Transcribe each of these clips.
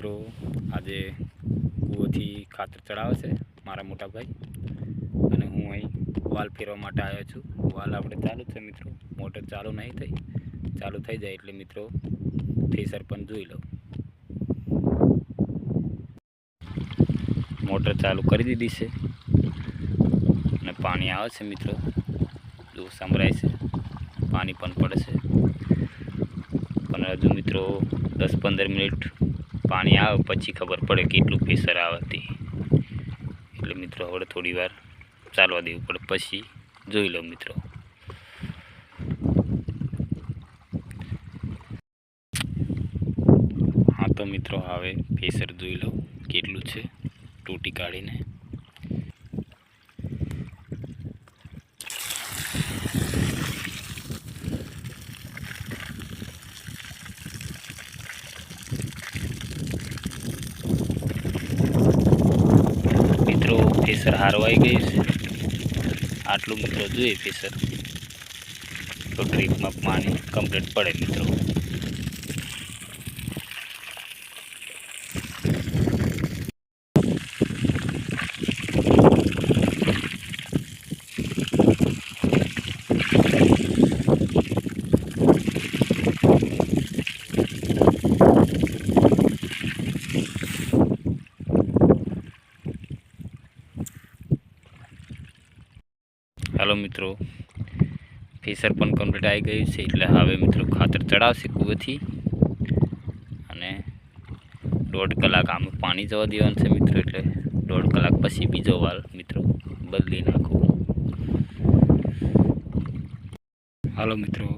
મિત્રો, આજે કૂવોથી ખાતર ચડાવે છે મારા મોટા ભાઈ અને હું અહીં વાલ ફેરવા માટે આવ્યો છું. વાલ આપણે ચાલુ છે મિત્રો. મોટર ચાલુ નહીં થઈ. ચાલુ થઈ જાય એટલે મિત્રો થ્રેસર પણ જોઈ લો મોટર ચાલુ કરી દીધી છે. અને પાણી આવે છે મિત્રો. જો સંભળાય છે. પાણી પણ પડે છે. પણ હજુ મિત્રો દસ પંદર મિનિટ પાણી આવે, પછી ખબર પડે કેટલું પ્રેશર આવતી એટલે મિત્રો હવે થોડી વાર ચાલવા દેવું પડે, પછી જોઈ લો મિત્રો. હા તો મિત્રો, હવે પ્રેશર જોઈ લો કેટલું છે? તૂટી કાઢીને. પ્રેશર હારવાઈ ગયું છે. આટલું મિત્રો જોઈએ ફિશર તો ટ્રીપમાં પાણી કમ્પ્લીટ પડે મિત્રો. હાલો મિત્રો, ફીસર પણ કમ્પ્લીટ આવી ગયું છે, એટલે હવે મિત્રો ખાતર ચડાવશે કૂવેથી. અને દોઢ કલાક આમ પાણી જવા દેવાનું છે મિત્રો, એટલે દોઢ કલાક પછી બીજો વાલ મિત્રો બદલી નાખવું હાલો મિત્રો,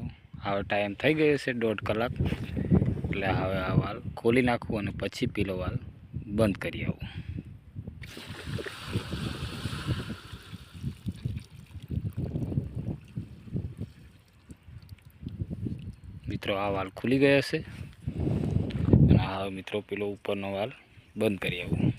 હવે ટાઈમ થઈ ગયો છે દોઢ કલાક, એટલે હવે આ વાલ ખોલી નાખવું અને પછી પેલો વાલ બંધ કરી આવું. મિત્રો, આ વાલ ખુલી ગયા છે. અને હવે મિત્રો પેલો ઉપરનો વાલ બંધ કરી આવું.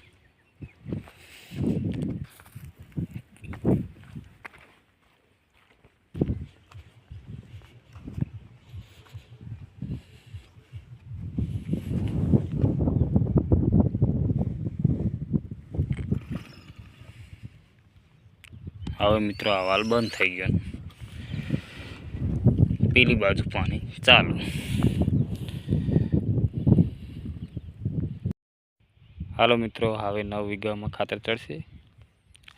હવે મિત્રો, આ વાલ બંધ થઈ ગયો. પેલી બાજુ પાણી. ચાલુ. હાલો મિત્રો, હવે નવ વીઘામાં ખાતર ચડશે.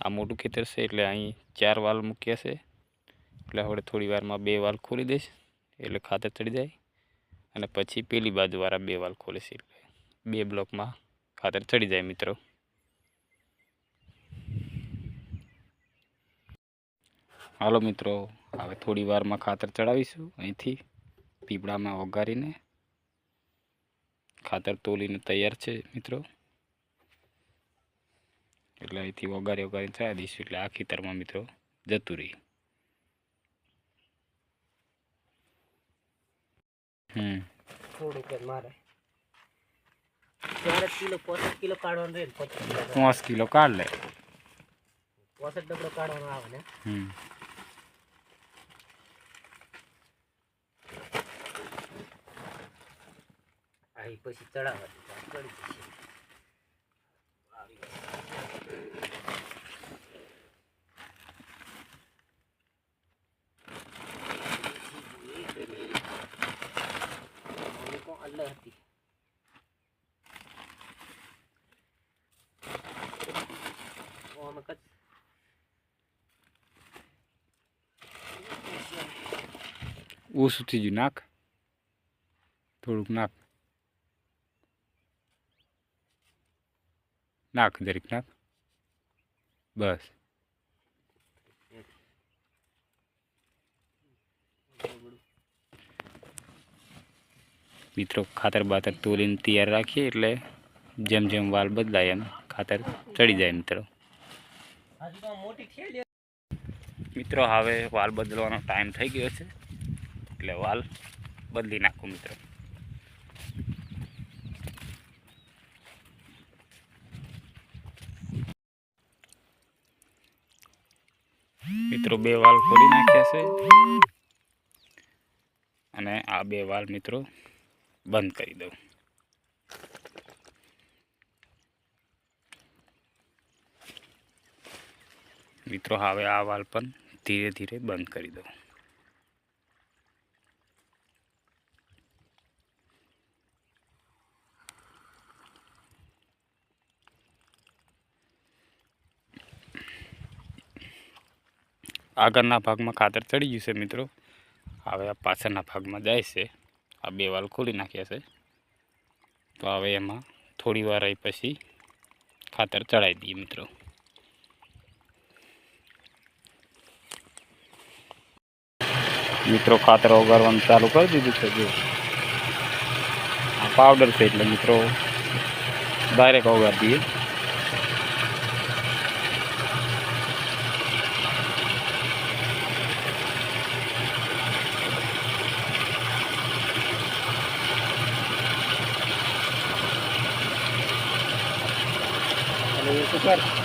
આ મોટું ખેતર છે એટલે અહીં ચાર વાલ મૂક્યા છે. એટલે હવે થોડી વારમાં બે વાલ ખોલી દઈશ, એટલે ખાતર ચડી જાય. અને પછી પેલી બાજુવાળા બે વાલ ખોલીશ એટલે બે બ્લોકમાં ખાતર ચડી જાય મિત્રો. હાલો મિત્રો હવે થોડી વારમાં ખાતર ચડાવીશું. અહીંથી પીપળામાં ઓગારીને ખાતર તોલીને તૈયાર છે મિત્રો. એટલે અહીંથી ઓગારી ઓગારીને ચડાવી દઈશું. એટલે આ ખેતરમાં મિત્રો જતું રહી. હમ. થોડુંક મારે. કિલો કાઢવાનું રહે કિલો. પાંચ કિલો કાઢ લે. પોસઠ ડબડો કાઢવાનો આવે ને. હમ. આ ઈ પછી ચડાવવા દીધા ચડી જશે. મમ્મી કોણ અલ્લે હતી? અમે કચ ઓછું થઈ ગયું નાખ થોડુંક નાખ નાખ દરેક નાખ. બસ. મિત્રો, ખાતર બાતર તોલીને તૈયાર રાખીએ એટલે જેમ જેમ વાલ બદલાય એમ ખાતર ચડી જાય મિત્રો. મિત્રો, હવે વાલ બદલવાનો ટાઈમ થઈ ગયો છે. એટલે વાલ બદલી નાખું મિત્રો. મિત્રો બે વાલ ખોલી નાખ્યા છે. અને આ બે વાલ મિત્રો બંધ કરી દઉં. મિત્રો, હવે આ વાલ પણ ધીરે ધીરે બંધ કરી દઉં. આગળના ભાગમાં ખાતર ચડી ગયું છે મિત્રો. હવે આ પાછળના ભાગમાં જાય છે. આ બે વાલ ખોલી નાખ્યા છે. તો હવે એમાં થોડી વાર રહી પછી ખાતર ચડાવી દઈએ મિત્રો. મિત્રો, ખાતર ઓગાળવાનું ચાલુ કરી દીધું છે જો આ પાવડર છે એટલે મિત્રો ડાયરેક્ટ ઓગાળી દઈએ. અને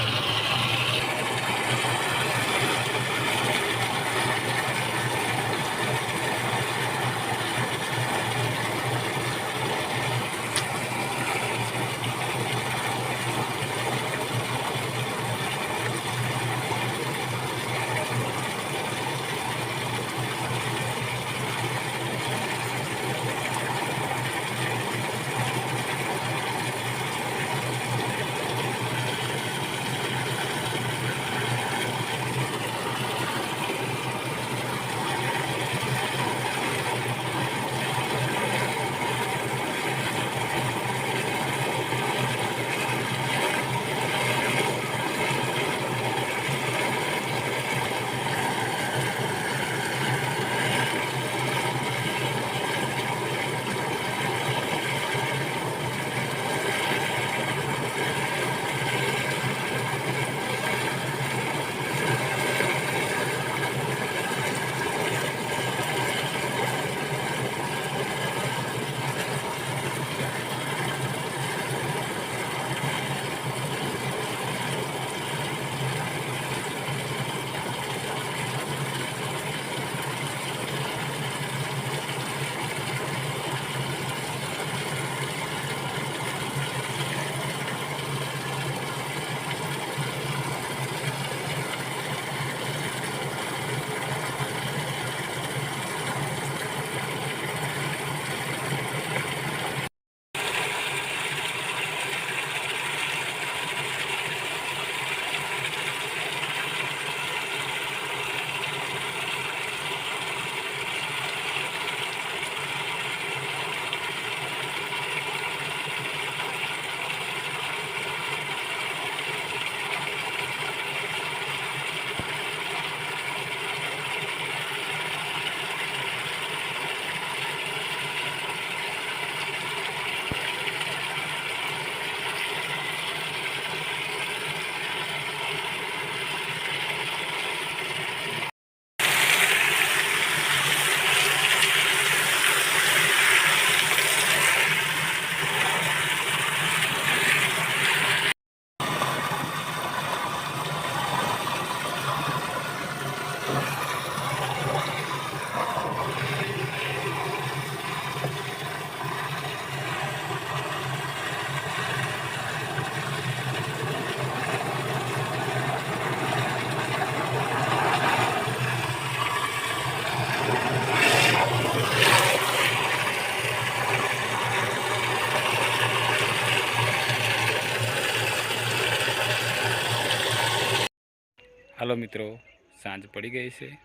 હાલો મિત્રો, સાંજ પડી ગઈ છે.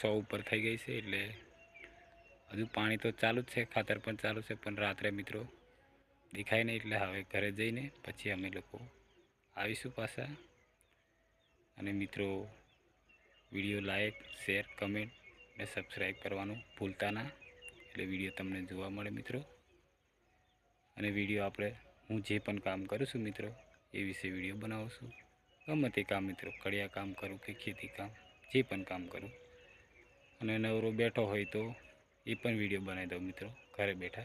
છ ઉપર થઈ ગઈ છે એટલે હજુ પાણી તો ચાલુ જ છે, ખાતર પણ ચાલુ છે, પણ રાત્રે મિત્રો દેખાય નહીં એટલે હવે ઘરે જઈને પછી અમે લોકો આવીશું પાછા. અને મિત્રો, વીડિયો લાઈક, શેર, કમેન્ટ ને સબસ્ક્રાઈબ કરવાનું ભૂલતા ના. એટલે વીડિયો તમને જોવા મળે મિત્રો. અને વીડિયો આપણે હું જે પણ કામ કરું છું મિત્રો, એ વિશે વીડિયો બનાવું છું. ગમે તે કામ મિત્રો, કડિયા કામ કરું કે ખેતી કામ, જે પણ કામ કરું. અને નવરો બેઠો હોય તો એ પણ વીડિયો બનાવી દઉં મિત્રો, ઘરે બેઠા.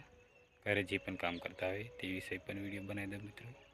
ઘરે જે પણ કામ કરતા હોય તે વિષય પણ વીડિયો બનાવી દઉં મિત્રો.